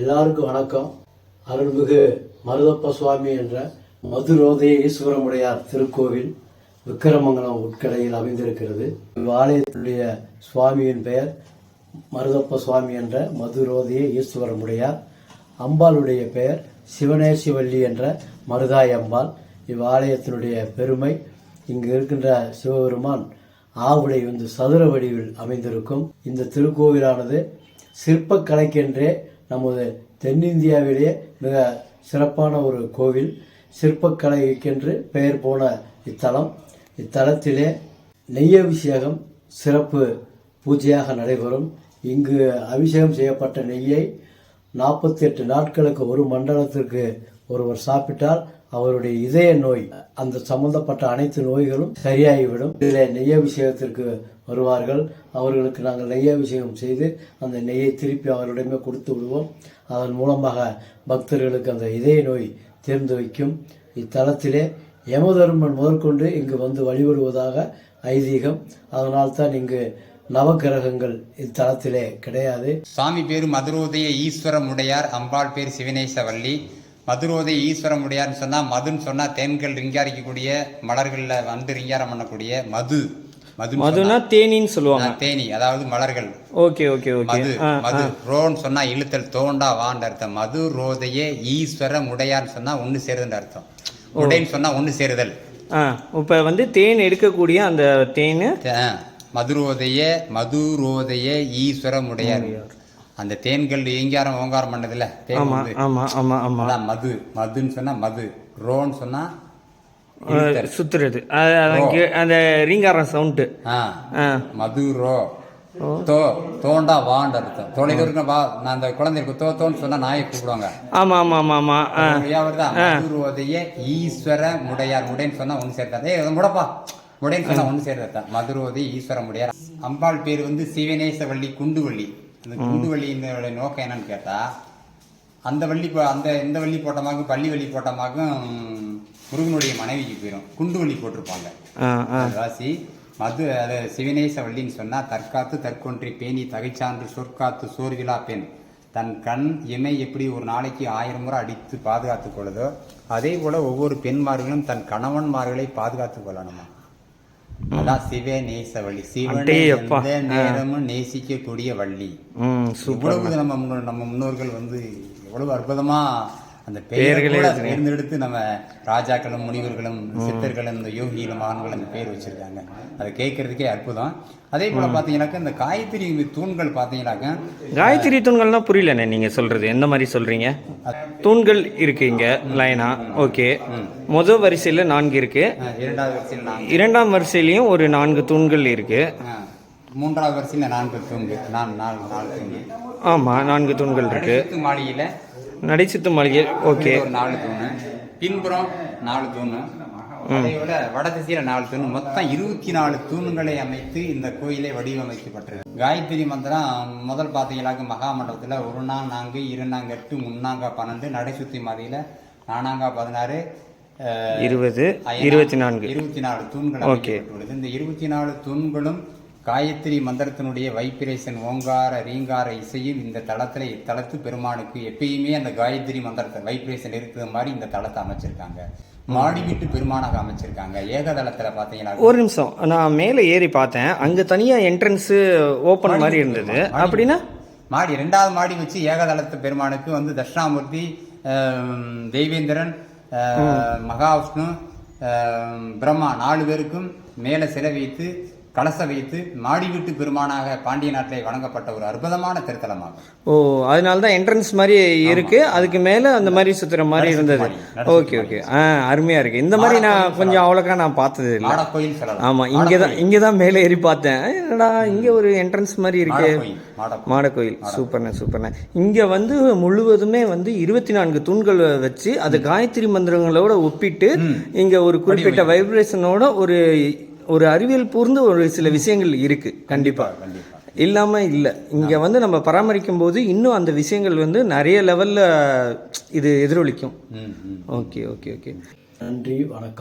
எல்லாருக்கும் வணக்கம். அருள்மிகு மருதப்ப சுவாமி என்ற மதுரோதய ஈஸ்வரமுடையார் திருக்கோவில் விக்கிரமங்கலம் உட்கடையில் அமைந்திருக்கிறது. இவ்வாலயத்துடைய சுவாமியின் பெயர் மருதப்ப சுவாமி என்ற மதுரோதய ஈஸ்வரமுடையார். அம்பாளுடைய பெயர் சிவனேசிவல்லி என்ற மருதாய் அம்பாள். இவ்வாலயத்தினுடைய பெருமை இங்கு இருக்கின்ற சிவபெருமான் ஆவுடை வந்து சதுர வடிவில் அமைந்திருக்கும். இந்த திருக்கோவிலானது சிற்பக்கலைக்கென்றே நமது தென்னிந்தியாவிலேயே மிக சிறப்பான ஒரு கோவில். சிற்பக்கலைக்கென்று பெயர் போன இத்தலம். இத்தலத்திலே நெய் அபிஷேகம் சிறப்பு பூஜையாக நடைபெறும். இங்கு அபிஷேகம் செய்யப்பட்ட நெய்யை நாற்பத்தி எட்டு நாட்களுக்கு ஒரு மண்டலத்திற்கு ஒருவர் சாப்பிட்டால் அவருடைய இதய நோய் அந்த சம்பந்தப்பட்ட அனைத்து நோய்களும் சரியாகிவிடும். இதில் நெய்யபிஷேகத்திற்கு வருவார்கள். அவர்களுக்கு நாங்கள் நெய்யபிஷேகம் செய்து அந்த நெய்யை திருப்பி அவர்களிடமே கொடுத்து விடுவோம். அதன் மூலமாக பக்தர்களுக்கு அந்த இதய நோய் தேர்ந்து வைக்கும். இத்தலத்திலே யமதர்மன் முதற்கொண்டு இங்கு வந்து வழிபடுவதாக ஐதீகம். அதனால் தான் இங்கு நவக்கிரகங்கள் இத்தலத்திலே கிடையாது. சாமி பேர் மதுரோதய ஈஸ்வரமுடையார் அம்பாள் பேர் சிவனேசவல்லி. மதுரோதய ஈஸ்வரமுடையார்னு சொன்னால் மதுன்னு சொன்னால் தேன்கள் ரிங்காரிக்கக்கூடிய மலர்களில் வந்து ரிங்காரம் பண்ணக்கூடிய மது. மது மதுனா தேனின்னு சொல்லுவாங்க. தேனி அதாவது மலர்கள். Okay okay okay. மது மது. ரோன்னு சொன்னா இழுத்தல் தோண்டா வான்ற அர்த்தம். மது ரோதைய ஈஸ்வர முடையான்னு சொன்னா ஒன்று சேருதுன்ற அர்த்தம். உடைன்னு சொன்னா ஒன்று சேருதல். இப்போ வந்து தேன் எடுக்கக்கூடிய அந்த தேன்? மதுரோதய மதுரோதய ஈஸ்வர முடையார் அந்த தேன்கள் ஏங்காரம் ஓங்காரம் பண்ணதுல தேன் ஆமா வந்து ஆமா ஆமா ஆமா. அதான் மது. மதுன்னு சொன்னா மது. ரோன்னு சொன்னா சுத்துறது. அந்த ரீங்காரம் சவுண்டு. மது ரோ. தோ தோண்டா வான்ற அர்த்தம். தொலைவில் இருக்க வா நான் அந்த குழந்தைக்கு தோ தோன்னு சொன்னா நாயை கூப்பிடுவாங்க. ஆமா ஆமா ஆமா ஆமா. மதுரோதைய ஈஸ்வர முடையார் முடைன்னு சொன்னா ஒன்று சேர்த்தாரு ஏய் முடப்பா. முடைன்னு சொன்னா ஒன்று சேர்த்தா மதுரோதி ஈஸ்வர முடையார். அம்பாள் பேர் வந்து சிவனேசவள்ளி குண்டுவள்ளி. அந்த குண்டுவள்ளியினுடைய நோக்கம் என்னன்னு கேட்டா அந்த வள்ளி போ- அந்த இந்த வள்ளி போட்டமாக்கும் பள்ளி வள்ளி போட்டமாக்கும் முருகனுடைய மனைவிக்கு போயிடும் குண்டுவள்ளி போட்டிருப்பாங்க. ஆ ஆ. அது ராசி மது அது சிவனேச வள்ளின்னு சொன்னா தற்காத்து தற்கொன்றி பேணி தகைச்சான்று சொற்காத்து சோர்விலா பெண். தன் கண் இமை எப்படி ஒரு நாளைக்கு ஆயிரம் முறை அடித்து பாதுகாத்துக் கொள்ளுதோ அதே போல ஒவ்வொரு பெண்மார்களும் தன் கணவன்மார்களை பாதுகாத்துக் கொள்ளணுமா? அதான் சிவ நேசவள்ளி சிவனை அடேயப்பா. எந்த நேரமும் நேசிக்கக்கூடிய வள்ளி இவ்வளவு நம்ம நம்ம முன்னோர்கள் வந்து எவ்வளவு அற்புதமா அந்த பெயர்களை தேர்ந்தெடுத்து நம்ம ராஜாக்களும் முனிவர்களும் சித்தர்களும் இந்த யோகிகளும் மகான்களும் அந்த பேர் வச்சிருக்காங்க. அதை கேட்கறதுக்கே அற்புதம். அதே போல பாத்தீங்கன்னாக்கா இந்த காயத்ரி தூண்கள் பாத்தீங்கன்னாக்கா காயத்ரி தூண்கள்னா புரியலண்ணே நீங்க சொல்றது. எந்த மாதிரி சொல்றீங்க? தூண்கள் இருக்கு இங்க லைனா. ஓகே. முதல் வரிசையில நான்கு இருக்கு. அஹ், இரண்டாவது வரிசையில் நான்கு. இரண்டாம் வரிசையிலயும் ஒரு நான்கு தூண்கள் இருக்கு. அஹ், மூன்றாவது வரிசையில் நான்கு தூண்கு நான் நாலு நாலு தூண்கு ஆமா நான்கு தூண்கள் இருக்கு. அடுத்து மாளிகையில நடைச்சித்து மாளிகை. ஓகே. ஒரு நாலு தூணு. பின்புறம் நாலு தூணு. அதே போல வடதிசையில நாலு தூணு. மொத்தம் இருபத்தி நாலு தூண்களை அமைத்து இந்த கோயிலை வடிவமைக்கப்பட்டிருக்கு. காயத்ரி மந்திரம் முதல் பார்த்தீங்கன்னாக்க மகாமண்டபத்தில் ஒரு நாள் நான்கு இரண்டாங்க எட்டு முன்னாங்க பன்னெண்டு நடை சுத்தி மாதிரியில நானாங்க பதினாறு இருபது இருபத்தி நான்கு. இருபத்தி நாலு தூண்கள். அமைக்கப்பட்டுள்ளது. இந்த இருபத்தி நாலு தூண்களும் காயத்ரி மந்திரத்தினுடைய வைப்ரேஷன் ஓங்கார ரீங்கார இசையும் இந்த தளத்துல இத்தலத்து பெருமானுக்கு எப்பயுமே அந்த காயத்ரி மந்திரத்தை வைப்ரேஷன் இருக்கிற மாதிரி இந்த தளத்தை அமைச்சிருக்காங்க. மாடி வீட்டு பெருமானாக அமைச்சிருக்காங்க. ஏகதளத்துல பாத்தீங்கன்னா ஒரு நிமிஷம். நான் மேலே ஏறி பார்த்தேன். அங்க தனியா என்ட்ரன்ஸ் ஓப்பன் மாதிரி இருந்தது. அப்படின்னா? மாடி ரெண்டாவது மாடி வச்சு ஏகதளத்து பெருமானுக்கு வந்து தட்சிணாமூர்த்தி தெய்வேந்திரன் மகாவிஷ்ணு பிரம்மா நாலு பேருக்கும் மேலே சிலை வைத்து கலச வைத்து மாடி வீட்டு பெருமானாக பாண்டிய நாட்டிலே வழங்கப்பட்ட ஒரு அற்புதமான திருத்தலமாகும். ஓ அதனால தான் என்ட்ரன்ஸ் மாதிரி இருக்கு. அதுக்கு மேல அந்த மாதிரி சுத்துற மாதிரி இருந்தது. Okay okay. ஆ அருமையா இருக்கு. இந்த மாதிரி நான் கொஞ்சம் அவ்வளோக்கா நான் பார்த்தது இல்லை. மாடக்கோயில் சொல்லலாம் ஆமா இங்க தான் இங்க தான் மேலே ஏறி பார்த்தேன். என்னடா இங்க ஒரு என்ட்ரன்ஸ் மாதிரி இருக்கு. மாடக்கோயில் சூப்பர்ண்ணே சூப்பர்ண்ணே. இங்க வந்து முழுவதுமே வந்து இருபத்தி நான்கு தூண்கள் வச்சு அது காயத்ரி மந்திரங்களோட ஒப்பிட்டு இங்க ஒரு குறிப்பிட்ட வைப்ரேஷனோட ஒரு ஒரு அறிவியல் பூர்ந்த ஒரு சில விஷயங்கள் இருக்கு. கண்டிப்பா கண்டிப்பா. இல்லாம இல்ல. இங்க வந்து நம்ம பராமரிக்கும் போது இன்னும் அந்த விஷயங்கள் வந்து நிறைய லெவல்ல இது எதிரொலிக்கும். Okay okay okay. நன்றி வணக்கம்.